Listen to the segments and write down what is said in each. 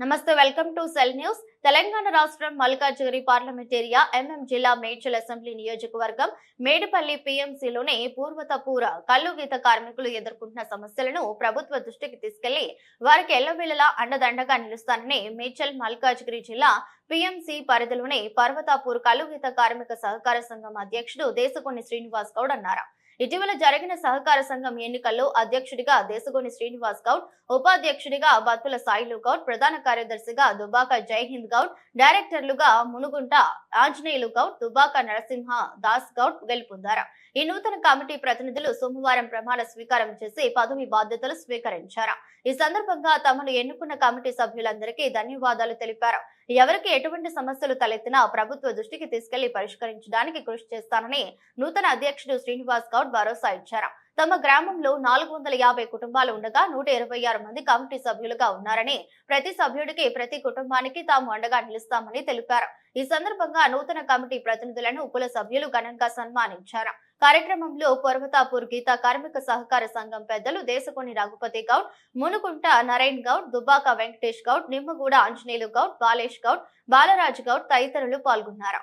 నమస్తే welcome to cell news. Telangana రాష్ట్రం Malkajgiri పార్లమెంటేరియా MM జిల్లా మేడ్చల్ అసెంబ్లీ నియోజకవర్గం మేడిపల్లి పిఎంసిలోని పూర్వతపూర కల్లు గీత కార్మికులు ఎదుర్కొంటున్న సమస్యలను ప్రభుత్వ దృష్టికి తీసుకెళ్ళి వారికి ఎల్లవేళలా అండదండగా నిలుస్తానని మేడ్చల్ మల్కాజ్గిరి జిల్లా పిఎంసి పరిధిలోని పర్వతాపూర్ కల్లు గీత కార్మిక సహకార సంఘం అధ్యక్షుడు దేశకొన్ని శ్రీనివాస్ గౌడ్ అన్నారు. ఇటీవల జరిగిన సహకార సంఘం ఎన్నికల్లో అధ్యక్షుడిగా దేశగోని శ్రీనివాస్ గౌడ్ ఉపాధ్యక్షుడిగా బత్తుల సాయిలు గౌడ్ ప్రధాన కార్యదర్శిగా దుబాక జైహింద్ గౌడ్ డైరెక్టర్లుగా మునుగుంట ఆంజనేయులు గౌడ్ దుబాక నరసింహ దాస్ గౌడ్ గెలుపొందారు. ఈ నూతన కమిటీ ప్రతినిధులు సోమవారం ప్రమాణ స్వీకారం చేసి పదవి బాధ్యతలు స్వీకరించారు. ఈ సందర్భంగా తమను ఎన్నుకున్న కమిటీ సభ్యులందరికీ ధన్యవాదాలు తెలిపారు. ఎవరికి ఎటువంటి సమస్యలు తలెత్తినా ప్రభుత్వ దృష్టికి తీసుకెళ్ళి పరిష్కరించడానికి కృషి చేస్తానని నూతన అధ్యక్షుడు శ్రీనివాస్ గౌడ్ భరోసా ఇచ్చారు. తమ గ్రామంలో నాలుగు వందల యాభై కుటుంబాలు ఉండగా నూట ఇరవై ఆరు మంది కమిటీ సభ్యులుగా ఉన్నారని ప్రతి సభ్యుడికి ప్రతి కుటుంబానికి తాము అండగా నిలుస్తామని తెలిపారు. ఈ సందర్భంగా నూతన కమిటీ ప్రతినిధులను కుల సభ్యులు ఘనంగా సన్మానించారు. కార్యక్రమంలో పర్వతాపూర్ గీతా కార్మిక సహకార సంఘం పెద్దలు దేశకొని రఘుపతి గౌడ్ మునుకుంట నరేన్ గౌడ్ దుబ్బాక వెంకటేష్ గౌడ్ నిమ్మగూడ ఆంజనేయులు గౌడ్ బాలేష్ గౌడ్ బాలరాజ్ గౌడ్ తదితరులు పాల్గొన్నారు.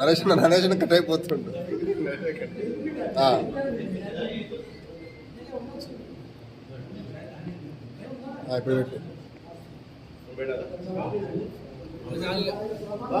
నరేష్ అన్న, నరేష్ కట్ అయిపోతుండు ఇప్పుడు పెట్టు. బా,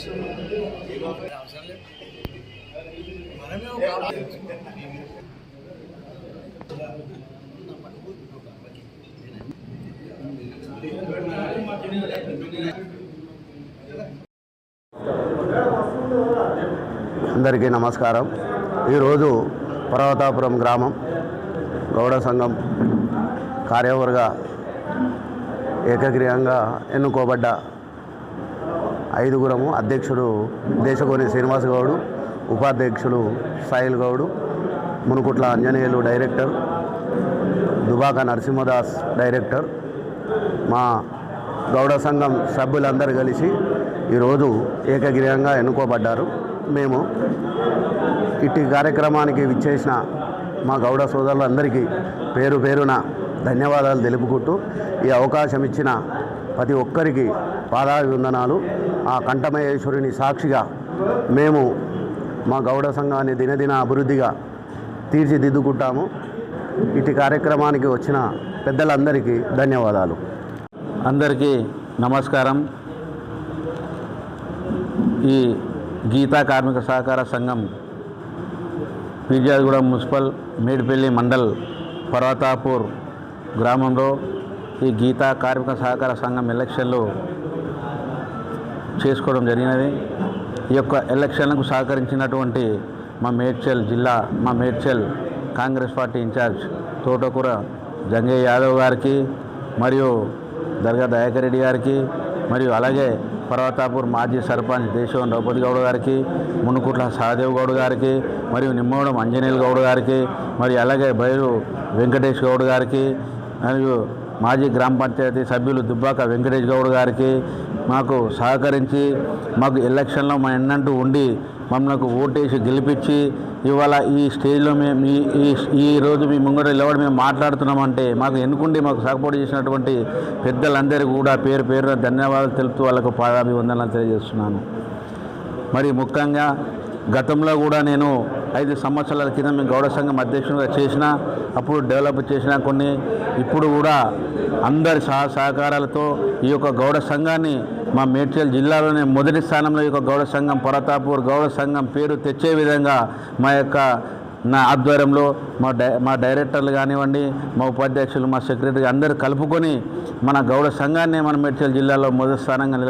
అందరికీ నమస్కారం. ఈరోజు పర్వతాపురం గ్రామం గౌడ సంఘం కార్యవర్గ ఏకగ్రీయంగా ఎన్నుకోబడ్డ ఐదుగురము అధ్యక్షుడు దేశగోని శ్రీనివాస్ గౌడు ఉపాధ్యక్షుడు సాయిల్ గౌడు మునుకుట్ల ఆంజనేయులు డైరెక్టర్ దుబాక నరసింహదాస్ డైరెక్టర్ మా గౌడ సంఘం సభ్యులందరూ కలిసి ఈరోజు ఏకగ్రీయంగా ఎన్నుకోబడ్డారు. మేము ఇట్టి కార్యక్రమానికి విచ్చేసిన మా గౌడ సోదరులందరికీ పేరు పేరున ధన్యవాదాలు తెలుపుకుంటూ ఈ అవకాశం ఇచ్చిన ప్రతి ఒక్కరికి పాదాభివందనాలు. ఆ కంఠమయేశ్వరుని సాక్షిగా మేము మా గౌడ సంఘాన్ని దినదిన అభివృద్ధిగా తీర్చిదిద్దుకుంటాము. ఇటు కార్యక్రమానికి వచ్చిన పెద్దలందరికీ ధన్యవాదాలు. అందరికీ నమస్కారం. ఈ గీతా కార్మిక సహకార సంఘం పీర్జాదిగూడ మున్సిపల్ మేడిపల్లి మండల్ పర్వతాపూర్ గ్రామంలో ఈ గీతా కార్మిక సహకార సంఘం ఎలక్షన్లు చేసుకోవడం జరిగినది. ఈ యొక్క ఎలక్షన్లకు సహకరించినటువంటి మా మేడ్చల్ జిల్లా మా మేడ్చల్ కాంగ్రెస్ పార్టీ ఇన్ఛార్జ్ తోటకూర జంగయ్య యాదవ్ గారికి మరియు దర్గా దయాకర్ రెడ్డి గారికి మరియు అలాగే పర్వతాపూర్ మాజీ సర్పంచ్ దేశవన్ ద్రౌపది గౌడ్ గారికి మునుకుట్ల సహదేవ్ గౌడ్ గారికి మరియు నిమ్మగూడెం అంజనేయులు గౌడ్ గారికి మరియు అలాగే బైరు వెంకటేష్ గౌడ్ గారికి మరియు మాజీ గ్రామ పంచాయతీ సభ్యులు దుబ్బాక వెంకటేష్ గౌడ్ గారికి మాకు సహకరించి మాకు ఎలక్షన్లో మా ఎన్నంటూ ఉండి మమ్మల్ని ఓటేసి గెలిపించి ఇవాళ ఈ స్టేజ్లో మేము ఈ ఈ ఈ రోజు మీ ముంగట నిలబడి మేము మాట్లాడుతున్నామంటే మాకు ఎన్నుకుండి మాకు సపోర్ట్ చేసినటువంటి పెద్దలందరికీ కూడా పేరు పేరున ధన్యవాదాలు తెలుపుతూ వాళ్ళకు పాదాభివందనాలు తెలియజేస్తున్నాను. మరి ముఖ్యంగా గతంలో కూడా నేను ఐదు సంవత్సరాల కింద మేము గౌడ సంఘం అధ్యక్షునిగా చేసిన అప్పుడు డెవలప్ చేసిన కొన్ని ఇప్పుడు కూడా అందరి సహ సహకారాలతో ఈ యొక్క గౌడ సంఘాన్ని మా మేడ్చల్ జిల్లాలోనే మొదటి స్థానంలో ఈ యొక్క గౌడ సంఘం పరతాపూర్ గౌడ సంఘం పేరు తెచ్చే విధంగా మా యొక్క నా ఆధ్వర్యంలో మా డై మా డైరెక్టర్లు కానివ్వండి మా ఉపాధ్యక్షులు మా సెక్రటరీ అందరూ కలుపుకొని మన గౌడ సంఘాన్ని మన మేడ్చల్ జిల్లాలో మొదటి స్థానంగా